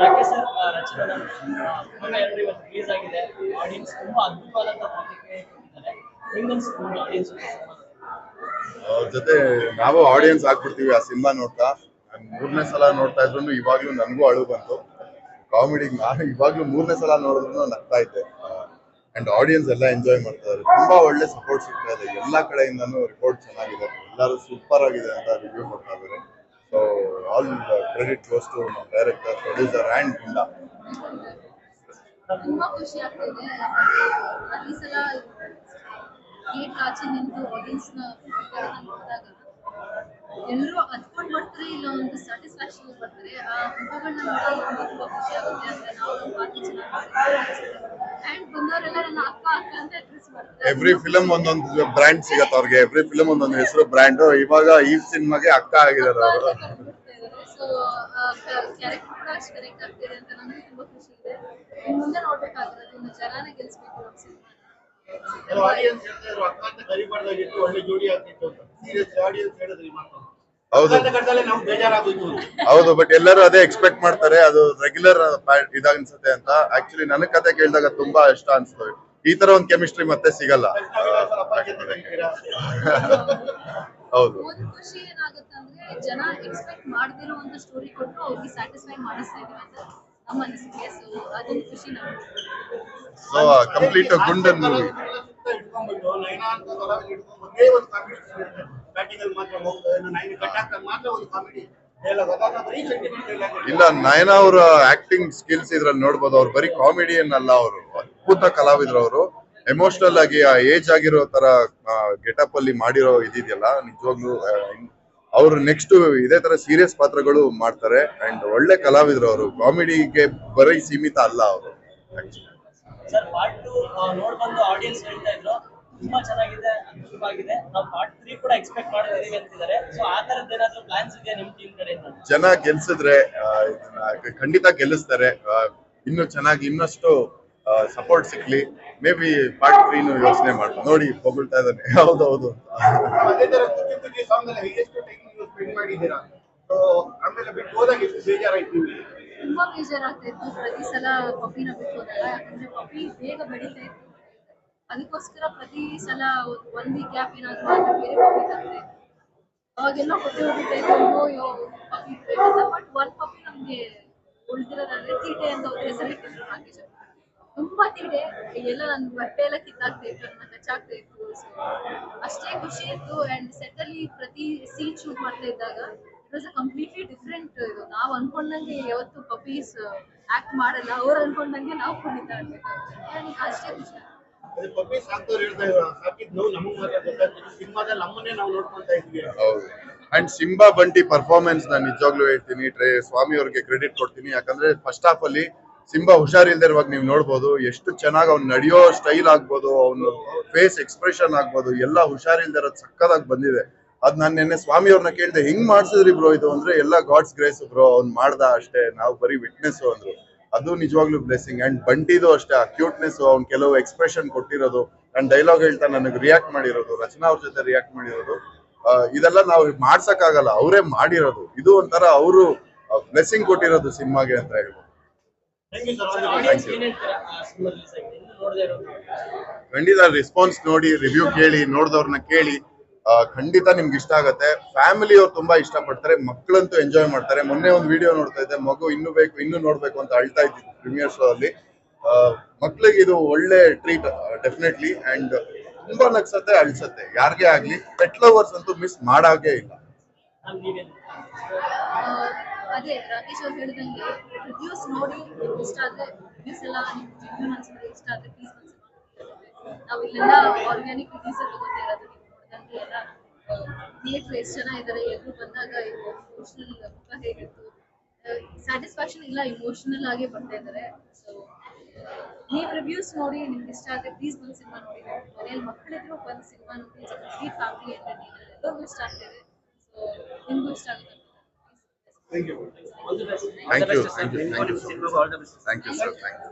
Rakesh sir ರಚನಾ ಇವತ್ತು ಆಗಿದೆ. Audience ತುಂಬಾ ಪ್ರತಿಕ್ರಿಯೆ ಆಡಿಯನ್ಸ್ ಜೊತೆ ನಾವು ಆಡಿಯನ್ಸ್ ಆಗ್ಬಿಡ್ತೀವಿ ಆ ಸಿನಿಮಾ ನೋಡ್ತಾ. ಮೂರನೇ ಸಲ ನೋಡ್ತಾ ಇದ್ರು ಇವಾಗ್ಲೂ ನನಗೂ ಅಳು ಬಂತು. ಕಾಮಿಡಿ ನಾನು ಇವಾಗ್ಲೂ ಮೂರನೇ ಸಲ ನೋಡಿದ್ರು ನಗ್ತಾ ಇದ್ದೆ. ಅಂಡ್ ಆಡಿಯನ್ಸ್ ಎಲ್ಲ ಎಂಜಾಯ್ ಮಾಡ್ತಾ ಇದ್ದಾರೆ. ತುಂಬಾ ಒಳ್ಳೆ ಸಪೋರ್ಟ್ ಸಿಗ್ತಾ ಇದೆ. ಎಲ್ಲ ಕಡೆಯಿಂದನೂ ರಿಪೋರ್ಟ್ ಚೆನ್ನಾಗಿದೆ. ಎಲ್ಲರೂ ಸೂಪರ್ ಆಗಿದೆ ಅಂತ ರಿವ್ಯೂ ಕೊಡ್ತಾ so all credit goes to director producer and Gunda ತುಂಬಾ ಖುಷಿ ಎವ್ರಿ ಫಿಲಮ್ ಒಂದೊಂದು ಬ್ರ್ಯಾಂಡ್ ಸಿಗತ್ತೆ ಅವ್ರಿಗೆ. ಎವ್ರಿ ಫಿಲಮ್ ಒಂದೊಂದು ಹೆಸರು ಬ್ರ್ಯಾಂಡ್ ಇವಾಗ ಈ ಸಿನಿಮಾಗೆ ಅಕ್ಕ ಆಗಿದ್ದಾರೆ ಅವರು. ಆಡಿಯನ್ಸ್ ಹೇಳ್ತಾ ಇದ್ರು ಅಕ್ಕ ಅಂತ ಕರಿಬಾರ್ದಾಗಿತ್ತು ಒಳ್ಳೆ ಜೋಡಿ ಆಗ್ತಿತ್ತು ಅಂತ. ಸೀರಿಯಸ್ ಆಡಿಯನ್ಸ್ ಹೇಳಿದ್ರಿ ಮಾತು ಹೌದು. ಹೌದು ಬಟ್ ಎಲ್ಲರೂ ಅದೇ ಎಕ್ಸ್ಪೆಕ್ಟ್ ಮಾಡ್ತಾರೆ. ಅದು ರೆಗ್ಯುಲರ್ ಇದಾಗನ್ಸುತ್ತೆ ಅಂತ. ಆಕ್ಚುಲಿ ನನ್ನ ಕತೆ ಕೇಳಿದಾಗ ತುಂಬಾ ಇಷ್ಟ ಅನ್ಸ್ತದೆ ಈ ತರ ಒಂದ್ ಕೆಮಿಸ್ಟ್ರಿ ಮತ್ತೆ ಸಿಗಲ್ಲ. ಹೌದು. ಒಂದು ಖುಷಿ ಏನಾಗುತ್ತೆ ಜನ ಎಕ್ಸ್ಪೆಕ್ಟ್ ಮಾಡದಿರೋ ಒಂದು ಸ್ಟೋರಿ ಕೊಟ್ಟು ಅವ್ರಿಗೆ ಸ್ಯಾಟಿಸ್ಫೈ ಮಾಡಿಸ್ತಾ ಇದೀವಿ ಅಂತ ನಮ್ಮ ಅನಿಸಿಕೆ. ಸೊ ಅದೊಂದು ಖುಷಿ ನಮ್ಗೆ. ಸೊ ಕಂಪ್ಲೀಟ್ ಗುಂಡನ್ ಮೂವಿ ಇಲ್ಲ ನಯನ ಅವರ ಆಕ್ಟಿಂಗ್ ಸ್ಕಿಲ್ಸ್ ಇದ್ರಲ್ಲಿ ನೋಡ್ಬೋದು. ಅವ್ರು ಬರೀ ಕಾಮಿಡಿಯನ್ ಅಲ್ಲ ಅವರು. ಅದ್ಭುತ ಕಲಾವಿದ್ರು ಅವರು. ಎಮೋಷನಲ್ ಆಗಿ ಆ ಏಜ್ ಆಗಿರೋ ತರ ಗೆಟಪ್ ಅಲ್ಲಿ ಮಾಡಿರೋ ಇದಿದೆಯಲ್ಲ ನಿಜವಾಗ್ಲೂ ಅವರು ನೆಕ್ಸ್ಟ್ ಇದೇ ತರ ಸೀರಿಯಸ್ ಪಾತ್ರಗಳು ಮಾಡ್ತಾರೆ. ಅಂಡ್ ಒಳ್ಳೆ ಕಲಾವಿದ್ರು ಅವರು. ಕಾಮಿಡಿಗೆ ಬರೀ ಸೀಮಿತ ಅಲ್ಲ ಅವರು ತುಂಬಾ ಚೆನ್ನಾಗಿದೆ ಅದ್ಭುತವಾಗಿದೆ. ನಾವು ಪಾರ್ಟ್ ತ್ರೀ ಕೂಡ ಎಕ್ಸ್ಪೆಕ್ಟ್ ಮಾಡ್ತಿದೀವಿ ಅಂತಿದ್ದಾರೆ ಸೊ ಆ ತರದ್ದು ಏನಾದ್ರು ಪ್ಲಾನ್ಸ್ ಇದೆ ನಿಮ್ ಟೀಮ್ ಕಡೆ? ಜನ ಗೆಲ್ಸಿದ್ರೆ ಇದನ್ನ ಖಂಡಿತ ಗೆಲ್ಲಿಸ್ತಾರೆ. ಇನ್ನು ಚೆನ್ನಾಗಿ ಇನ್ನಷ್ಟು ಸಪೋರ್ಟ್ ಸಿಕ್ಲಿ. ಮೇ ಬಿ ಪಾರ್ಟ್ ತ್ರೀನು ಯೋಚನೆ ಮಾಡ್ತಾರೆ ನೋಡಿ ಹೊಗಳ್ತಾ ಇದ್ದಾನೆ ಬೇಜಾರಾಯ್ತು? ನಿಮ್ಗೆ ತುಂಬಾ ಬೇಜಾರಾಗ್ತಾ ಇತ್ತು. ಪ್ರತಿ ಸಲ ಪಪ್ಪಿನ ಬಿಟ್ಟು ಹೋದಾಗ. ಯಾಕಂದ್ರೆ ಪಪ್ಪಿ ಬೇಗ ಬೆಳೀತಾ ಇತ್ತು. ಅದಕ್ಕೋಸ್ಕರ ಪ್ರತಿ ಸಲ ಒನ್ ವೀಕ್ ಗ್ಯಾಪ್ ಏನಾದ್ರು ಬೇರೆ ಪಪ್ಪಿ ಅವಾಗೆಲ್ಲ ಹೊಟ್ಟೆ ಇತ್ತು ಅಯ್ಯೋ ಪಪ್ಪಿ ಬೇಕಂತ ಬಟ್ ಒನ್ ಪಪ್ಪಿ ನಮ್ಗೆ ಉಳಿದಿರೋದಂದ್ರೆ ತೀಟೆ ಅಂತ ಅವ್ರ ಹೆಸರು ಇಟ್ಟಿದ್ರು ನಾಗೇಶ್ ತುಂಬಾ ತೀಟೆ ಎಲ್ಲ ನನ್ ಬಟ್ಟೆ ಎಲ್ಲ ಕಿತ್ತಾಗ್ತಾ ಇತ್ತು ನನ್ನ ಕಚ್ಚಾಗ್ತಾ ಇತ್ತು ಅಷ್ಟೇ ಖುಷಿ ಇತ್ತು. ಅಂಡ್ ಸೆಟ್ ಅಲ್ಲಿ ಪ್ರತಿ ಸೀನ್ ಶೂಟ್ ಮಾಡ್ತಾ ಇದ್ದಾಗ it was a completely different ಇದು. ನಾವು ಅನ್ಕೊಂಡಂಗೆ ಯಾವತ್ತು ಪಪ್ಪೀಸ್ ಆಕ್ಟ್ ಮಾಡಲ್ಲ. ಅವ್ರು ಅನ್ಕೊಂಡಂಗೆ ನಾವು ಕುಣಿತ ಅಷ್ಟೇ ಖುಷಿ. ಪಪ್ಪಿ ಸಾಕ್ತವ್ರು ಹೇಳ್ತಾ ಇದ್ರು ನಮಗ್ ನಮ್ಮನ್ನೇ ನಾವು ಇದ್ವಿ ಹೌದು. ಅಂಡ್ ಸಿಂಬಾ ಬಂಟಿ ಪರ್ಫಾರ್ಮೆನ್ಸ್ ನಾನು ನಿಜವಾಗ್ಲೂ ಹೇಳ್ತೀನಿ, ಟ್ರೇ ಸ್ವಾಮಿ ಅವ್ರಿಗೆ ಕ್ರೆಡಿಟ್ ಕೊಡ್ತೀನಿ. ಯಾಕಂದ್ರೆ ಫಸ್ಟ್ ಹಾಫ್ ಅಲ್ಲಿ ಸಿಂಬಾ ಹುಷಾರಿಲ್ದೇ ಇರುವಾಗ ನೀವು ನೋಡ್ಬೋದು, ಎಷ್ಟು ಚೆನ್ನಾಗಿ ಅವ್ನು ನಡೆಯೋ ಸ್ಟೈಲ್ ಆಗ್ಬೋದು, ಅವನು ಫೇಸ್ ಎಕ್ಸ್ಪ್ರೆಷನ್ ಆಗ್ಬೋದು, ಎಲ್ಲ ಹುಷಾರಿಲ್ದೇ ಇರೋದು ಸಕ್ಕದಾಗಿ ಬಂದಿದೆ. ಅದ್ ನಾನು ನಿನ್ನೆ ಸ್ವಾಮಿ ಅವ್ರನ್ನ ಕೇಳಿದೆ, ಹೆಂಗ್ ಮಾಡ್ಸಿದ್ರಿ ಬ್ರೋ ಇದು? ಅಂದ್ರೆ, ಎಲ್ಲ ಗಾಡ್ಸ್ ಗ್ರೇಸ್ ಬ್ರೋ ಅವ್ನ್ ಮಾಡ್ದ ಅಷ್ಟೇ, ನಾವು ಬರೀ ವಿಟ್ನೆಸ್ ಅಂದ್ರು. ಅದು ನಿಜವಾಗ್ಲೂ ಬ್ಲೆಸ್ಸಿಂಗ್ ಅಂಡ್ ಬಂಟಿದು ಅಷ್ಟೇ ಆ ಕ್ಯೂಟ್ನೆಸ್ ಅವ್ನ್ ಕೆಲವು ಎಕ್ಸ್ಪ್ರೆಷನ್ ಕೊಟ್ಟಿರೋದು ಅಂಡ್ ಡೈಲಾಗ್ ಹೇಳ್ತಾ ನನಗೆ ರಿಯಾಕ್ಟ್ ಮಾಡಿರೋದು ರಚನಾ ಅವ್ರ ಜೊತೆ ರಿಯಾಕ್ಟ್ ಮಾಡಿರೋದು. ಆ, ಇದೆಲ್ಲ ನಾವು ಮಾಡ್ಸಕ್ಕಾಗಲ್ಲ ಅವರೇ ಮಾಡಿರೋದು. ಇದು ಒಂಥರ ಅವರು ಬ್ಲೆಸ್ಸಿಂಗ್ ಕೊಟ್ಟಿರೋದು ಸಿನಿಮಾಗೆ ಅಂತ ಹೇಳ್ಬೋದು. ಥ್ಯಾಂಕ್ ಯು ಸರ್ ಆಡಿಯನ್ಸ್ ಏನ್ ಹೇಳ್ತೀರಾ ಆ ಸಿನಿಮಾ ರಿಲೀಸ್ ಆಗಿದೆ ನೋಡದೇ ಇರೋದು. ಖಂಡಿತ ರೆಸ್ಪಾನ್ಸ್ ನೋಡಿ ರಿವ್ಯೂ ಕೇಳಿ ನೋಡಿದವ್ರನ್ನ ಕೇಳಿ. ಖಂಡಿತ ನಿಮ್ಗೆ ಇಷ್ಟ ಆಗುತ್ತೆ. ಫ್ಯಾಮಿಲಿ ಅವ್ರು ತುಂಬಾ ಇಷ್ಟ ಪಡ್ತಾರೆ ಮಕ್ಕಳಂತೂ ಎಂಜಾಯ್ ಮಾಡ್ತಾರೆ. ಮೊನ್ನೆ ಒಂದು ವಿಡಿಯೋ ನೋಡ್ತಾ ಇದ್ದೆ. ಮಗು ಇನ್ನು ಬೇಕು, ಇನ್ನು ನೋಡ್ಬೇಕು ಅಂತ ಅಳ್ತಾ ಇದ್ದಿದ್ದು ಪ್ರೀಮಿಯರ್ ಶೋ ಅಲ್ಲಿ. ಮಕ್ಳಿಗೆ ಇದು ಒಳ್ಳೆ ಟ್ರೀಟ್ ಡೆಫಿನೆಟ್ಲಿ ಅಂಡ್ ತುಂಬಾ ನಗ್ಸತ್ತೆ, ಅಳ್ಸತ್ತೆ. ಯಾರಿಗೇ ಆಗ್ಲಿ ಪೆಟ್ ಲವರ್ಸ್ ಅಂತೂ ಮಿಸ್ ಮಾಡಾಗೇ ಇಲ್ಲ. ಅದೇ, ರಾಕೇಶ್ ಅವ್ರು ಹೇಳಿದಂಗೆ ರಿವ್ಯೂಸ್ ನೋಡಿ ಇಷ್ಟ ಆದ್ರೆ ಇಷ್ಟ ಆದ್ರೆ ಪ್ಲೀಸ್ ನಾವು ಇಲ್ಲೆಲ್ಲ ಆರ್ಗ್ಯಾನಿಕ್ ರಿವ್ಯೂಸ್ ತಗೋತಾ ಇರೋದು ನೀವು ನೋಡಿದಂಗೆ ಎಲ್ಲ ಥಿಯೇಟರ್ ಎಷ್ಟು ಜನ ಇದ್ದಾರೆ ಎಲ್ಲರೂ ಬಂದಾಗ ಇಮೋಷನಲ್ ಮುಖ ಹೇಗಿತ್ತು? ಸ್ಯಾಟಿಸ್ಫ್ಯಾಕ್ಷನ್ ಇಲ್ಲ ಇಮೋಷನಲ್ ಆಗಿ ಬರ್ತಾ ಇದ್ದಾರೆ. ಸೊ ನೀವು ರಿವ್ಯೂಸ್ ನೋಡಿ ನಿಮ್ಗೆ ಇಷ್ಟ ಆದ್ರೆ ಪ್ಲೀಸ್ ಬಂದು ಸಿನಿಮಾ ನೋಡಿ. ಮನೇಲಿ ಮಕ್ಕಳಿದ್ರು ಒಂದು ಸಿನಿಮಾ ನೋಡಿ. ಕಂಪ್ಲೀಟ್ ಫ್ಯಾಮಿಲಿ ಅಂದ್ರೆ ಎಲ್ಲರಿಗೂ ಇಷ್ಟ ಆಗ್ತಿದೆ ಸೊ ನಿಮ್ಗೂ ಇಷ್ಟ ಆಗುತ್ತೆ thank you all the best thank you thank you thank you